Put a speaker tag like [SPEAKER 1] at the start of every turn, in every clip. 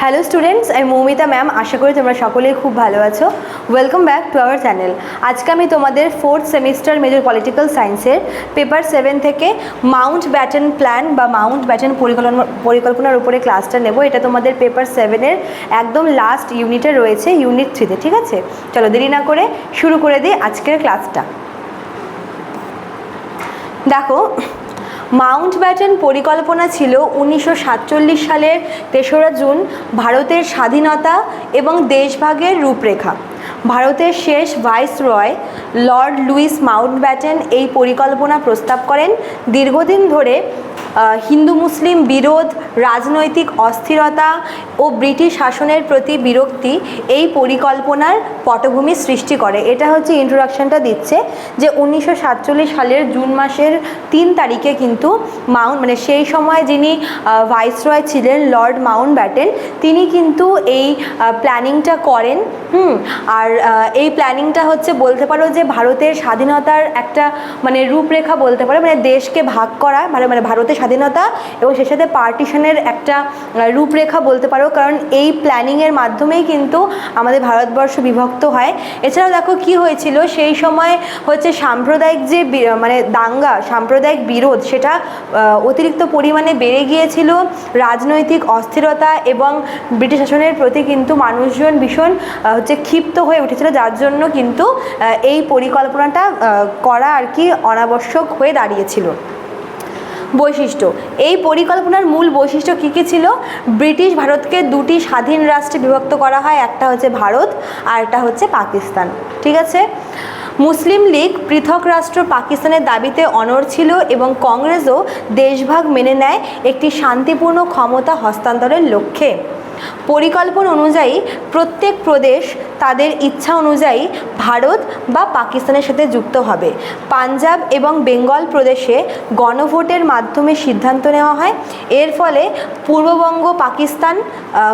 [SPEAKER 1] Hello students আমি Moumita ma'am আশা করি তোমরা সকলেই খুব ভালো আছো। Welcome back to our channel আজকে আমি তোমাদের ফোর্থ সেমিস্টার মেজর পলিটিক্যাল সায়েন্সের পেপার সেভেন থেকে মাউন্ট ব্যাটন প্ল্যান বা মাউন্ট ব্যাটন পরিকল্পনা, পরিকল্পনার উপরে ক্লাসটা নেব। এটা তোমাদের পেপার সেভেনের একদম লাস্ট ইউনিটে রয়েছে ইউনিট থ্রিতে ঠিক আছে? চলো দেরি না করে শুরু করে দিই আজকের ক্লাসটা দেখো মাউন্ট ব্যাটেন পরিকল্পনা ছিল উনিশশো সাতচল্লিশ সালের তেসরা জুন ভারতের স্বাধীনতা এবং দেশভাগের রূপরেখা। ভারতের শেষ viceroy lord Louis Mountbatten এই পরিকল্পনা প্রস্তাব করেন। দীর্ঘদিন ধরে হিন্দু মুসলিম বিরোধ, রাজনৈতিক অস্থিরতা ও ব্রিটিশ শাসনের প্রতি বিরক্তি এই পরিকল্পনার পটভূমি সৃষ্টি করে। এটা হচ্ছে ইন্ট্রোডাকশনটা দিচ্ছে যে উনিশশো সাতচল্লিশ সালের জুন মাসের তিন তারিখে কিন্তু মাউন্ট মানে সেই সময় যিনি ভাইসরয় ছিলেন লর্ড মাউন্ট ব্যাটেন তিনি কিন্তু এই প্ল্যানিংটা করেন। হুম, আর এই প্ল্যানিংটা হচ্ছে বলতে পারো যে ভারতের স্বাধীনতার একটা মানে রূপরেখা বলতে পারো মানে দেশকে ভাগ করা মানে মানে ভারতের স্বাধীনতা এবং সেই সাথে পার্টিশনের একটা রূপরেখা বলতে পারো, কারণ এই প্ল্যানিংয়ের মাধ্যমেই কিন্তু আমাদের ভারতবর্ষ বিভক্ত হয়। এছাড়াও দেখো কি হয়েছিল? সেই সময় হচ্ছে সাম্প্রদায়িক যে মানে দাঙ্গা, সাম্প্রদায়িক বিরোধ, সেটা অতিরিক্ত পরিমাণে বেড়ে গিয়েছিল। রাজনৈতিক অস্থিরতা এবং ব্রিটিশ শাসনের প্রতি কিন্তু মানুষজন ভীষণ হচ্ছে ক্ষিপ্ত হয়ে উঠেছিল। যার জন্য কিন্তু এই পরিকল্পনাটা করা আর কি অনাবশ্যক হয়ে দাঁড়িয়েছিল। বৈশিষ্ট্য। এই পরিকল্পনার মূল বৈশিষ্ট্য কী কী ছিল? ব্রিটিশ ভারতকে দুটি স্বাধীন রাষ্ট্রে বিভক্ত করা হয়, একটা হচ্ছে ভারত আর একটা হচ্ছে পাকিস্তান। ঠিক আছে? মুসলিম লীগ পৃথক রাষ্ট্র পাকিস্তানের দাবিতে অনড় ছিল এবং কংগ্রেসও দেশভাগ মেনে নেয় একটি শান্তিপূর্ণ ক্ষমতা হস্তান্তরের লক্ষ্যে। পরিকল্পনা অনুযায়ী প্রত্যেক প্রদেশ তাদের ইচ্ছা অনুযায়ী ভারত বা পাকিস্তানের সাথে যুক্ত হবে। পাঞ্জাব এবং বেঙ্গল প্রদেশে গণভোটের মাধ্যমে সিদ্ধান্ত নেওয়া হয়। এর ফলে পূর্ববঙ্গ পাকিস্তান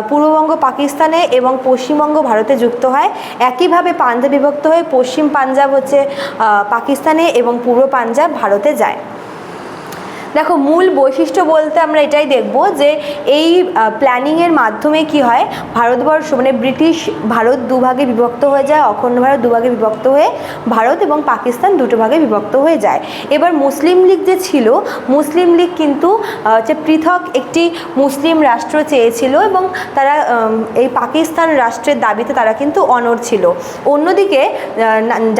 [SPEAKER 1] পূর্ববঙ্গ পাকিস্তানে এবং পশ্চিমবঙ্গ ভারতে যুক্ত হয়। একইভাবে পাঞ্জাব বিভক্ত হয়ে পশ্চিম পাঞ্জাব হচ্ছে পাকিস্তানে এবং পূর্ব পাঞ্জাব ভারতে যায়। দেখো, মূল বৈশিষ্ট্য বলতে আমরা এটাই দেখব যে এই প্ল্যানিংয়ের মাধ্যমে কি হয়, ভারতবর্ষ মানে ব্রিটিশ ভারত দুভাগে বিভক্ত হয়ে যায়, অখণ্ড ভারত দুভাগে বিভক্ত হয়ে ভারত এবং পাকিস্তান দুটো ভাগে বিভক্ত হয়ে যায়। এবার মুসলিম লীগ যে ছিল, মুসলিম লীগ কিন্তু হচ্ছে পৃথক একটি মুসলিম রাষ্ট্র চেয়েছিল এবং তারা এই পাকিস্তান রাষ্ট্রের দাবিতে তারা কিন্তু অনড় ছিল। অন্যদিকে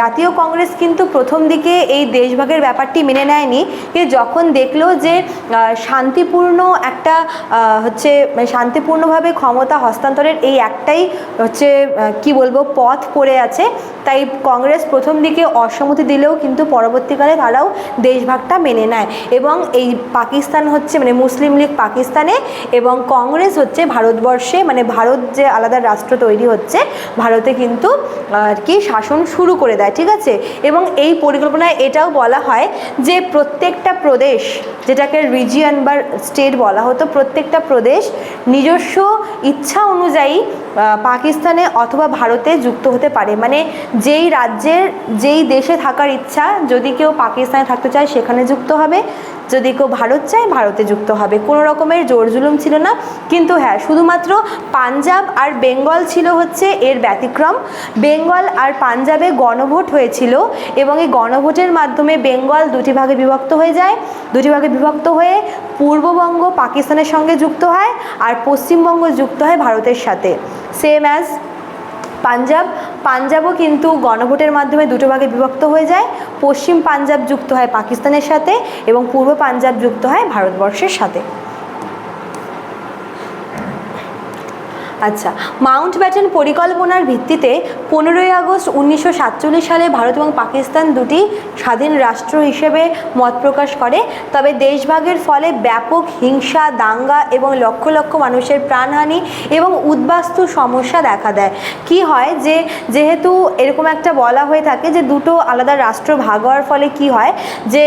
[SPEAKER 1] জাতীয় কংগ্রেস কিন্তু প্রথম দিকে এই দেশভাগের ব্যাপারটি মেনে নেয়নি কিন্তু যখন দেখল যে শান্তিপূর্ণ একটা হচ্ছে, শান্তিপূর্ণভাবে ক্ষমতা হস্তান্তরের এই একটাই হচ্ছে কি বলব, পথ পড়ে আছে। তাই কংগ্রেস প্রথম দিকে অসম্মতি দিলেও কিন্তু পরবর্তীকালে তারাও দেশভাগটা মেনে নেয়। এবং এই পাকিস্তান হচ্ছে মানে মুসলিম লীগ পাকিস্তানে এবং কংগ্রেস হচ্ছে ভারতবর্ষে মানে ভারত যে আলাদা রাষ্ট্র তৈরি হচ্ছে, ভারতে কিন্তু আর কি শাসন শুরু করে দেয়, ঠিক আছে? এবং এই পরিকল্পনায় এটাও বলা হয় যে প্রত্যেকটা প্রদেশ, যেটাকে রিজিয়ন বা স্টেট বলা হতো, প্রত্যেকটা প্রদেশ নিজস্ব ইচ্ছা অনুযায়ী পাকিস্তানে অথবা ভারতে যুক্ত হতে পারে। মানে যেই রাজ্যের, যেই দেশে থাকার ইচ্ছা, যদি কেউ পাকিস্তানে থাকতে চায়, সেখানে যুক্ত হবে। যদি কেউ ভারত চায়, ভারতে যুক্ত হবে। কোনো রকমের জোর জুলুম ছিল না। কিন্তু হ্যাঁ শুধুমাত্র পাঞ্জাব আর বেঙ্গল ছিল হচ্ছে এর ব্যতিক্রম। বেঙ্গল আর পাঞ্জাবে গণভোট হয়েছিল এবং এই গণভোটের মাধ্যমে বেঙ্গল দুটি ভাগে বিভক্ত হয়ে যায়। দুটি ভাগে বিভক্ত হয়ে পূর্ববঙ্গ পাকিস্তানের সঙ্গে যুক্ত হয় আর পশ্চিমবঙ্গ যুক্ত হয় ভারতের সাথে। সেম অ্যাজ পাঞ্জাব পাঞ্জাবও কিন্তু গণভোটের মাধ্যমে দুটো ভাগে বিভক্ত হয়ে যায়। পশ্চিম পাঞ্জাব যুক্ত হয় পাকিস্তানের সাথে এবং পূর্ব পাঞ্জাব যুক্ত হয় ভারতবর্ষের সাথে। আচ্ছা মাউন্ট ব্যাটেন পরিকল্পনার ভিত্তিতে পনেরোই আগস্ট উনিশশো সাতচল্লিশ সালে ভারত এবং পাকিস্তান দুটি স্বাধীন রাষ্ট্র হিসেবে মত প্রকাশ করে। তবে দেশভাগের ফলে ব্যাপক হিংসা, দাঙ্গা এবং লক্ষ লক্ষ মানুষের প্রাণহানি এবং উদ্বাস্তু সমস্যা দেখা দেয়। কি হয় যে, যেহেতু এরকম একটা বলা হয়ে থাকে যে, দুটো আলাদা রাষ্ট্র ভাগ হওয়ার ফলে কি হয় যে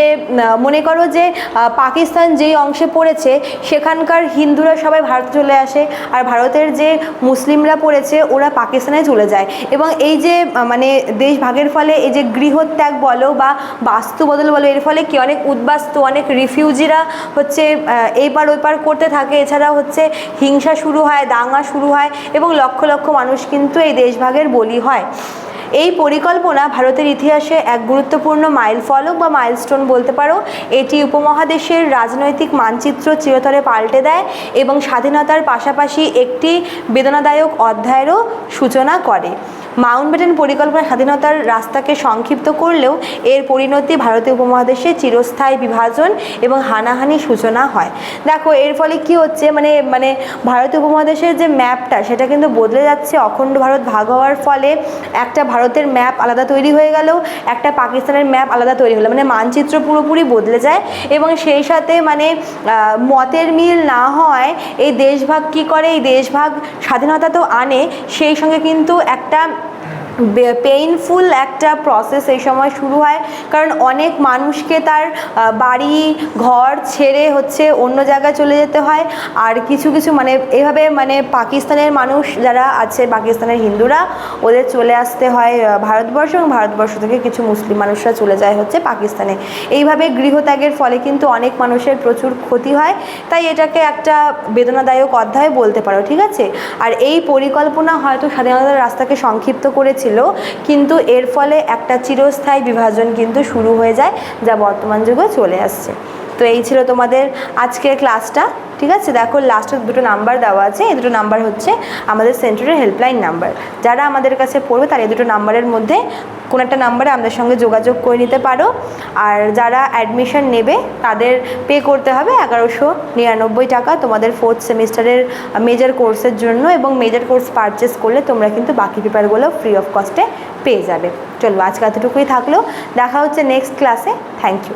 [SPEAKER 1] মনে করো যে পাকিস্তান যেই অংশে পড়েছে, সেখানকার হিন্দুরা সবাই ভারতে চলে আসে। আর ভারতের যে মুসলিমরা পড়েছে ওরা পাকিস্তানে চলে যায়। এবং এই যে মানে দেশ ভাগের ফলে এই যে গৃহত্যাগ বলো বা বাস্তু বদল বলো এর ফলে কি অনেক উদ্বাস্তু অনেক রিফিউজিরা হচ্ছে আহ, এইপার ওইপার করতে থাকে। এছাড়া হচ্ছে হিংসা শুরু হয় দাঙ্গা শুরু হয় এবং লক্ষ লক্ষ মানুষ কিন্তু এই দেশভাগের বলি হয়। এই পরিকল্পনা ভারতের ইতিহাসে এক গুরুত্বপূর্ণ মাইল ফলক বা মাইলস্টোন বলতে পারো। এটি উপমহাদেশের রাজনৈতিক মানচিত্র চিরতরে পাল্টে দেয় এবং স্বাধীনতার পাশাপাশি একটি বেদনাদায়ক অধ্যায়েরও সূচনা করে। মাউন্টব্যাটেন পরিকল্পনা স্বাধীনতার রাস্তাকে সংক্ষিপ্ত করলেও এর পরিণতি ভারতীয় উপমহাদেশে চিরস্থায়ী বিভাজন এবং হানাহানি সূচনা হয়। দেখো, এর ফলে কি হচ্ছে? মানে মানে ভারতীয় উপমহাদেশের যে ম্যাপটা, সেটা কিন্তু বদলে যাচ্ছে। অখণ্ড ভারত ভাগ হওয়ার ফলে একটা ভারতের ম্যাপ আলাদা তৈরি হয়ে গেল, একটা পাকিস্তানের ম্যাপ আলাদা তৈরি হলো। মানে মানচিত্র পুরোপুরি বদলে যায় এবং সেই সাথে মানে মতের মিল না হয় এই দেশভাগ কি করে? এই দেশভাগ স্বাধীনতা তো আনে, সেই সঙ্গে কিন্তু একটা পেইনফুল একটা প্রসেস এই সময় শুরু হয়। কারণ অনেক মানুষকে তার বাড়ি, ঘর ছেড়ে হচ্ছে অন্য জায়গায় চলে যেতে হয়। আর কিছু কিছু মানে এভাবে মানে পাকিস্তানের মানুষ যারা আছে, পাকিস্তানের হিন্দুরা ওদের চলে আসতে হয় ভারতবর্ষ এবং ভারতবর্ষ থেকে কিছু মুসলিম মানুষরা চলে যায় হচ্ছে পাকিস্তানে। এইভাবে গৃহত্যাগের ফলে কিন্তু অনেক মানুষের প্রচুর ক্ষতি হয়। তাই এটাকে একটা বেদনাদায়ক অধ্যায় বলতে পারো, ঠিক আছে? আর এই পরিকল্পনা হয়তো স্বাধীনতার রাস্তাকে সংক্ষিপ্ত করেছিল, কিন্তু এর ফলে একটা চিরস্থায়ী বিভাজন কিন্তু শুরু হয়ে যায়, যা বর্তমান যুগে চলে আসছে। তো এই ছিল তোমাদের আজকের ক্লাসটা ঠিক আছে? দেখো লাস্টে দুটো নাম্বার দেওয়া আছে, এই দুটো নাম্বার হচ্ছে আমাদের সেন্টারের হেল্পলাইন নাম্বার যারা আমাদের কাছে পড়বে, তারা এই দুটো নাম্বারের মধ্যে কোনো একটা নাম্বারে আমাদের সঙ্গে যোগাযোগ করে নিতে পারো। আর যারা অ্যাডমিশন নেবে, তাদের পে করতে হবে এগারোশো নিরানব্বই টাকা তোমাদের ফোর্থ সেমিস্টারের মেজর কোর্সের জন্য এবং মেজর কোর্স পারচেস করলে তোমরা কিন্তু বাকি পেপারগুলো ফ্রি অফ কস্টে পেয়ে যাবে। চলো, আজকে এতটুকুই থাকল। দেখা হচ্ছে নেক্সট ক্লাসে থ্যাংক ইউ